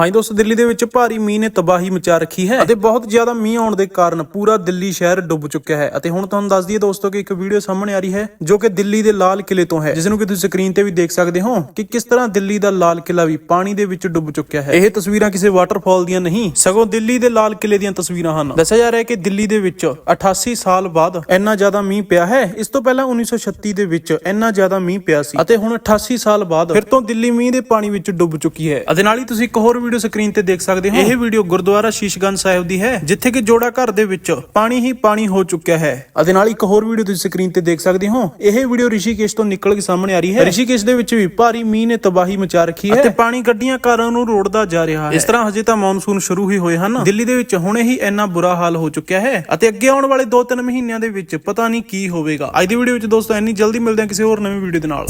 ਹਾਂਜੀ ਦੋਸਤੋ, ਦਿੱਲੀ ਦੇ ਵਿੱਚ ਭਾਰੀ ਮੀਂਹ ਨੇ ਤਬਾਹੀ ਮਚਾ ਰੱਖੀ ਹੈ ਅਤੇ ਬਹੁਤ ਜ਼ਿਆਦਾ ਮੀਂਹ ਆਉਣ ਦੇ ਕਾਰਨ ਪੂਰਾ ਦਿੱਲੀ ਸ਼ਹਿਰ ਡੁੱਬ ਚੁੱਕਿਆ ਹੈ। ਅਤੇ ਹੁਣ ਤੁਹਾਨੂੰ ਦੱਸ ਦਈਏ ਦੋਸਤੋ ਕਿ ਇੱਕ ਵੀਡੀਓ ਸਾਹਮਣੇ ਆ ਰਹੀ ਹੈ, ਜੋ ਕਿ ਦਿੱਲੀ ਦੇ ਲਾਲ ਕਿਲੇ ਤੋਂ ਹੈ। ਜਿਸ ਨੂੰ ਕਿ ਤੁਸੀਂ ਸਕਰੀਨ ਤੇ ਵੀ ਦੇਖ ਸਕਦੇ ਹੋ ਕਿ ਕਿਸ ਤਰ੍ਹਾਂ ਦਿੱਲੀ ਦਾ ਲਾਲ ਕਿਲਾ ਵੀ ਪਾਣੀ ਦੇ ਵਿੱਚ ਡੁੱਬ ਚੁੱਕਿਆ ਹੈ। ਇਹ ਤਸਵੀਰਾਂ ਕਿਸੇ ਵਾਟਰਫਾਲ ਦੀਆਂ ਨਹੀਂ, ਸਗੋਂ ਦਿੱਲੀ ਦੇ ਲਾਲ ਕਿਲੇ ਦੀਆਂ ਤਸਵੀਰਾਂ ਹਨ। ਦੱਸਿਆ ਜਾ ਰਿਹਾ ਹੈ ਕਿ ਦਿੱਲੀ ਦੇ ਵਿੱਚ 88 ਸਾਲ ਬਾਅਦ ਇੰਨਾ ਜ਼ਿਆਦਾ ਮੀਂਹ ਪਿਆ ਹੈ। ਇਸ ਤੋਂ ਪਹਿਲਾਂ 1936 ਦੇ ਵਿੱਚ ਇੰਨਾ ਜ਼ਿਆਦਾ ਮੀਂਹ ਪਿਆ ਸੀ। ਅਤੇ ਹੁਣ 88 ਸਾਲ ਬਾਅਦ ਫਿਰ ਤੋਂ ਦਿੱਲੀ ਮੀਂਹ ਦੇ ਪਾਣੀ ਵਿੱਚ ਡੁੱਬ ਚੁੱਕੀ ਹੈ। ਅਤੇ ਨਾਲ ਹੀ ਤੁਸੀਂ ਇੱਕ ਹੋਰ ਵੀਡੀਓ ਸਕਰੀਨ ਤੇ ਦੇਖ ਸਕਦੇ ਹੋ। ਇਹ ਵੀਡੀਓ ਗੁਰਦੁਆਰਾ ਸ਼ੀਸ਼ਗੰਜ ਸਾਹਿਬ ਦੀ ਹੈ ਜਿੱਥੇ ਕਿ ਜੋੜਾ ਘਰ ਦੇ ਵਿੱਚ ਪਾਣੀ ਹੀ ਪਾਣੀ ਹੋ ਚੁੱਕਿਆ ਹੈ। ਅਤੇ ਨਾਲ ਇੱਕ ਹੋਰ ਵੀਡੀਓ ਤੁਸੀਂ ਸਕਰੀਨ ਤੇ ਦੇਖ ਸਕਦੇ ਹੋ। ਇਹ ਵੀਡੀਓ ਰਿਸ਼ੀਕੇਸ਼ ਤੋਂ ਨਿਕਲ ਕੇ ਸਾਹਮਣੇ ਆ ਰਹੀ ਹੈ। ਰਿਸ਼ੀਕੇਸ਼ ਦੇ ਵਿੱਚ ਵੀ ਭਾਰੀ ਮੀਂਹ ਨੇ ਤਬਾਹੀ ਮਚਾ ਰੱਖੀ ਹੈ। ਅਤੇ ਪਾਣੀ ਗੱਡੀਆਂ ਕਾਰਾਂ ਨੂੰ ਰੋੜਦਾ ਜਾ ਰਿਹਾ ਹੈ। ਇਸ ਤਰ੍ਹਾਂ ਹਜੇ ਤਾਂ ਮੌਨਸੂਨ ਸ਼ੁਰੂ ਹੀ ਹੋਏ ਹਨ। ਦਿੱਲੀ ਦੇ ਵਿੱਚ ਹੁਣੇ ਹੀ ਇੰਨਾ ਬੁਰਾ ਹਾਲ ਹੋ ਚੁੱਕਿਆ ਹੈ ਅਤੇ ਅੱਗੇ ਆਉਣ ਵਾਲੇ 2-3 ਮਹੀਨਿਆਂ ਦੇ ਵਿੱਚ ਪਤਾ ਨਹੀਂ ਕੀ ਹੋਵੇਗਾ। ਅੱਜ ਦੀ ਵੀਡੀਓ ਵਿੱਚ ਦੋਸਤੋ ਇੰਨੀ ਜਲਦੀ ਮਿਲਦੇ ਹਾਂ ਕਿਸੇ ਹੋਰ ਨਵੀਂ ਵੀਡੀਓ ਦੇ ਨਾਲ।